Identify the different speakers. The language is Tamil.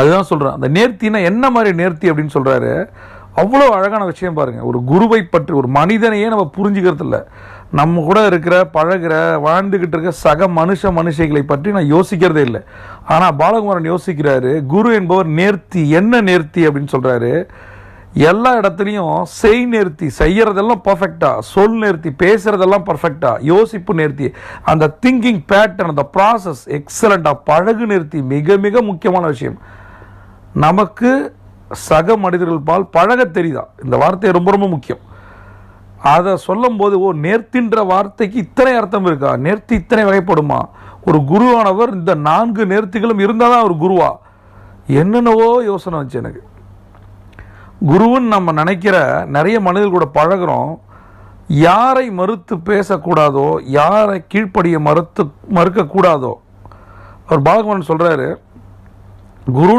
Speaker 1: அதுதான் சொல்கிறேன் அந்த நேர்த்தினா என்ன மாதிரி நேர்த்தி அப்படின்னு சொல்கிறாரு அவ்வளோ அழகான விஷயம் பாருங்கள் ஒரு குருவை பற்றி ஒரு மனிதனையே நம்ம புரிஞ்சுக்கிறது இல்லை. நம்ம கூட இருக்கிற பழகுற வாழ்ந்துக்கிட்டு இருக்க சக மனுஷ மனுஷைகளை பற்றி நான் யோசிக்கிறதே இல்லை. ஆனால் பாலகுமாரன் யோசிக்கிறாரு குரு என்பவர் நேர்த்தி என்ன நேர்த்தி அப்படின்னு சொல்கிறாரு எல்லா இடத்துலையும் செய் நேர்த்தி செய்கிறதெல்லாம் பர்ஃபெக்டாக சொல் நேர்த்தி பேசுகிறதெல்லாம் பர்ஃபெக்டாக யோசிப்பு நேர்த்தி அந்த திங்கிங் பேட்டர்ன் அந்த ப்ராசஸ் எக்ஸலண்ட்டாக பழகு நேர்த்தி மிக மிக முக்கியமான விஷயம். நமக்கு சக மனிதர்கள் பால் பழக தெரியுதா? இந்த வார்த்தை ரொம்ப ரொம்ப முக்கியம். அதை சொல்லும்போது ஓ நேர்த்தின்ற வார்த்தைக்கு இத்தனை அர்த்தம் இருக்கா? நேர்த்தி இத்தனை வகைப்படுமா? ஒரு குருவானவர் இந்த நான்கு நேர்த்திகளும் இருந்தால் தான் ஒரு குருவா? என்னென்னவோ யோசனை வச்சு எனக்கு. குருவுன்னு நம்ம நினைக்கிற நிறைய மனிதர்கள் கூட பழகுறோம். யாரை மறுத்து பேசக்கூடாதோ யாரை கீழ்ப்படிய மறுத்து மறுக்கக்கூடாதோ. அவர் பாகவான் சொல்கிறாரு குரு